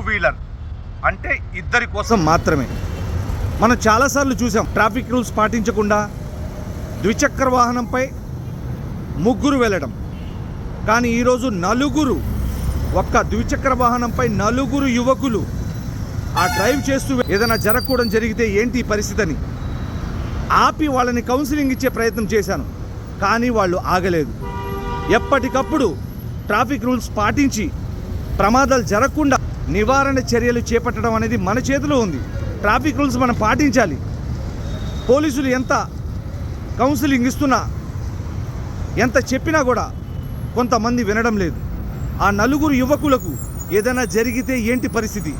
Wheeler. అంటే ఇద్దరి కోసం కోసం మాత్రమే. మనం చాలాసార్లు చూసాం ట్రాఫిక్ రూల్స్ పాటించకుండా ద్విచక్ర వాహనంపై ముగ్గురు వెళ్ళడం. కానీ ఈరోజు నలుగురు ఒక్క ద్విచక్ర వాహనంపై నలుగురు యువకులు ఆ డ్రైవ్ చేస్తూ ఏదైనా జరగకూడదు జరిగితే ఏంటి ఈ పరిస్థితి అని ఆపి వాళ్ళని కౌన్సిలింగ్ ఇచ్చే ప్రయత్నం చేశాను కానీ వాళ్ళు ఆగలేదు. ఎప్పటికప్పుడు ట్రాఫిక్ రూల్స్ పాటించి ప్రమాదాలు జరగకుండా నివారణ చర్యలు చేపట్టడం అనేది మన చేతిలో ఉంది. ట్రాఫిక్ రూల్స్ మనం పాటించాలి. పోలీసులు ఎంత కౌన్సిలింగ్ ఇస్తున్నా ఎంత చెప్పినా కూడా కొంతమంది వినడం లేదు. ఆ నలుగురు యువకులకు ఏదైనా జరిగితే ఏంటి పరిస్థితి?